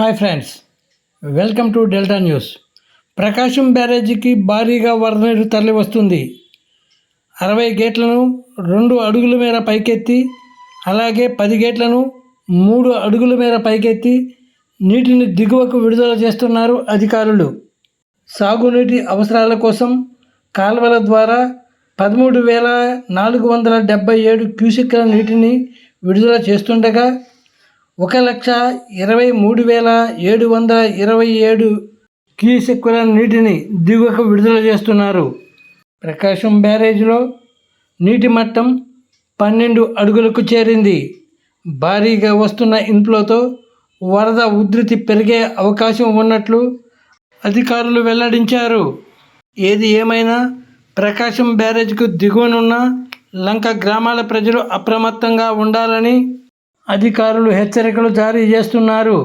Hi friends welcome to Delta News. Prakasam బ్యారేజీకి భారీగా వరద నీరు తరలి వస్తుంది. అరవై గేట్లను రెండు అడుగుల మేర పైకెత్తి అలాగే పది గేట్లను మూడు అడుగుల మేర పైకెత్తి నీటిని దిగువకు విడుదల చేస్తున్నారు అధికారులు. సాగునీటి అవసరాల కోసం కాల్వల ద్వారా పదమూడు వేల నాలుగు వందల డెబ్బై ఏడు క్యూసెక్ల నీటిని విడుదల చేస్తుండగా ఒక లక్ష ఇరవై మూడు వేల ఏడు వందల ఇరవై ఏడు క్యూసెక్కుల నీటిని దిగువకు విడుదల చేస్తున్నారు. ప్రకాశం బ్యారేజ్లో నీటి మట్టం పన్నెండు అడుగులకు చేరింది. భారీగా వస్తున్న ఇన్ఫ్లోతో వరద ఉధృతి పెరిగే అవకాశం ఉన్నట్లు అధికారులు వెల్లడించారు. ఏది ఏమైనా ప్రకాశం బ్యారేజ్కు దిగువనున్న లంక గ్రామాల ప్రజలు అప్రమత్తంగా ఉండాలని అధికారులు హెచ్చరికలు జారీ చేస్తున్నారు.